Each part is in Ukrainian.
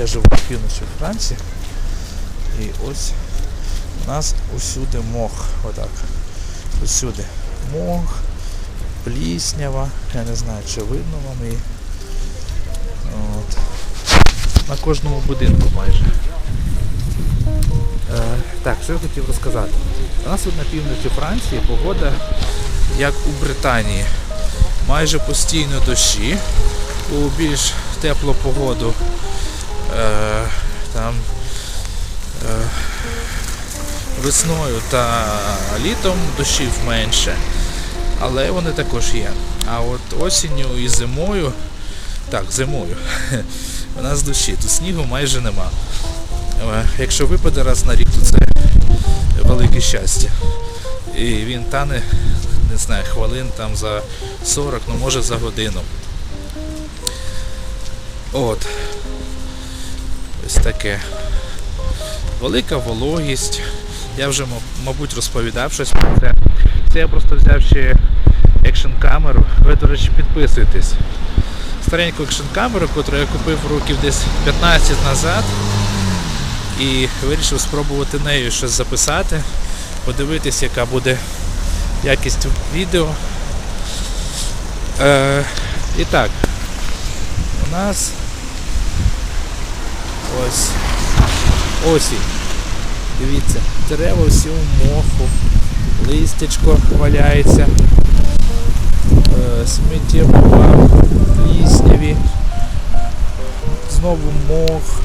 Я живу в півночі Франції. І ось у нас усюди мох. Отак. Усюди. Мох, пліснява. Я не знаю, чи видно вам її. От. На кожному будинку майже. Е, так, що я хотів розказати. У нас тут на півночі Франції погода як у Британії. Майже постійно дощі. У більш теплу погоду там е, весною та літом дощів менше, але вони також є. А от осінню і зимою, так, зимою, у нас дощі, тут снігу майже нема. Е, Якщо випаде раз на рік, то це велике щастя. І він тане, не знаю, хвилин там за 40, ну може за годину. От. Ось таке. Велика вологість. Я вже, мабуть, розповідав щось про це. Це я просто взяв ще екшн камеру. Ви, до речі, підписуйтесь. Стареньку екшн камеру, яку я купив років десь 15 назад. І вирішив спробувати нею щось записати, подивитись, яка буде якість відео. Е, і так, у нас ось осінь. Дивіться, дерева всі у моху, листячко валяється, е, сміттєва, плісняві, знову мох.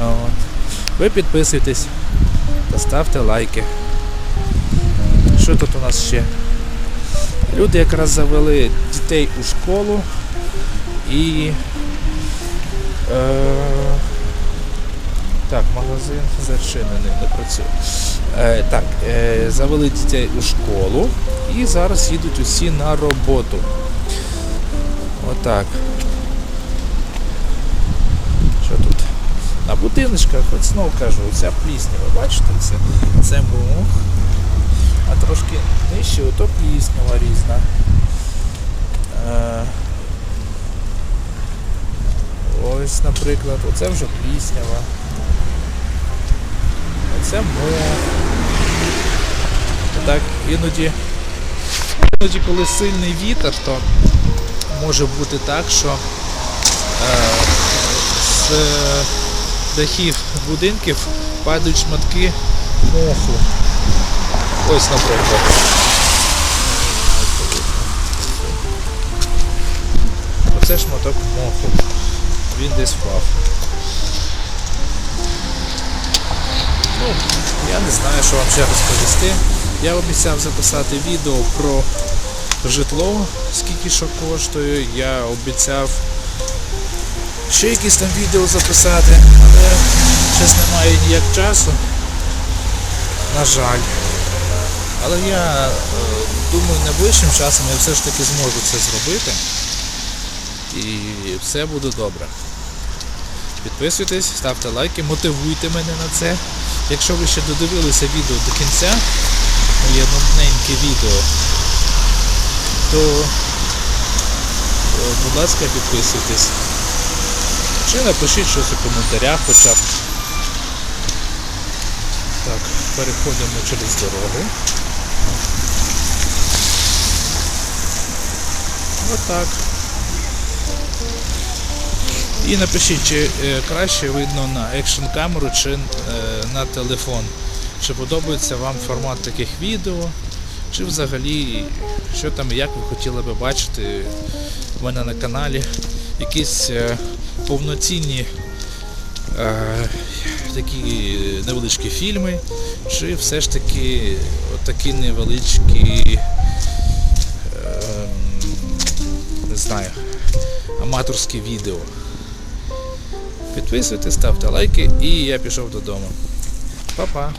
От. Ви підписуйтесь та ставте лайки. Що тут у нас ще? Люди якраз завели дітей у школу і. Е, так, магазин зачинений, не працює. Е, так, е, завели дітей у школу і зараз їдуть усі на роботу. Отак. Що тут? На будиночках, от знову кажу, оця плісня, ви бачите, це, це мох, а трошки нижче, ото пліснява різна. Е, ось, наприклад, оце вже пліснява. Оце мох. Так, іноді, іноді, коли сильний вітер, то може бути так, що е, з дахів будинків падають шматки моху. Ось, наприклад. Оце шматок моху. Він десь впав. Ну, я не знаю, що вам ще розповісти. Я обіцяв записати відео про житло, скільки що коштує. Я обіцяв ще якісь там відео записати, але щось немає ніяк часу. На жаль. Але я е, думаю, найближчим часом я все ж таки зможу це зробити. І все буде добре. Підписуйтесь, ставте лайки, мотивуйте мене на це. Якщо ви ще додивилися відео до кінця, моє нудненьке відео, то, е, будь ласка, підписуйтесь. Чи напишіть щось у коментарях хоча б. Так, переходимо через дорогу. Отак. І напишіть, чи е, краще видно на екшн камеру чи е, на телефон. Чи подобається вам формат таких відео, чи взагалі що там, як ви хотіли би бачити в мене на каналі. Якісь е, повноцінні такі невеличкі фільми, чи все ж таки такі невеличкі е, не знаю, аматорські відео. Підписуйтесь, ставте лайки і я пішов додому. Па-па!